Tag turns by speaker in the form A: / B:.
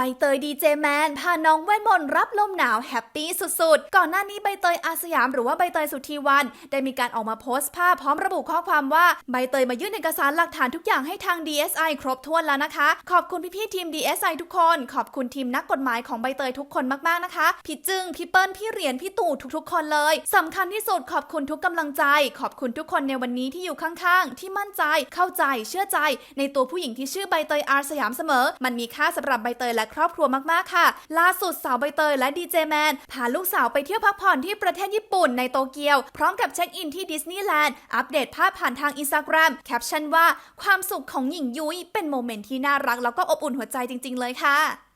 A: ใบเตยดีเจแมนพาน้องเวทมนต์รับลมหนาวแฮปปี้สุดๆ ก่อนหน้านี้ใบเตยอาสยามหรือว่าใบเตยสุธีวัน ได้มีการออกมาโพสต์ภาพพร้อมระบุข้อความว่าใบเตยมายื่นเอกสารหลักฐานทุกอย่างให้ทาง DSI ครบถ้วนแล้วนะคะ ขอบคุณพี่ๆทีม DSI ทุกคน ขอบคุณทีมนักกฎหมายของใบเตยทุกคนมากๆนะคะ พี่จึงพี่เปิ้ลพี่เหรียญพี่ตู่ทุกๆ คนเลยสำคัญที่สุดขอบคุณทุกกำลังใจ ขอบคุณทุกคนในวันนี้ที่อยู่ข้างๆ ที่มั่นใจเข้าใจเชื่อใจ ในตัวผู้หญิงที่ชื่อใบเตยอาสยามเสมอ มันมีค่าสำหรับใบเตยและครอบครัวมากๆค่ะ ล่าสุดสาวใบเตยและดีเจแมนพาลูกสาวไปเที่ยวพักผ่อนที่ประเทศญี่ปุ่นในโตเกียว พร้อมกับเช็คอินที่ดิสนีย์แลนด์อัปเดตภาพผ่านทางอินสตาแกรมแคปชั่นว่าความสุขของหญิงยุ้ยเป็นโมเมนต์ที่น่ารักแล้วก็อบอุ่นหัวใจจริง ๆ เลยค่ะ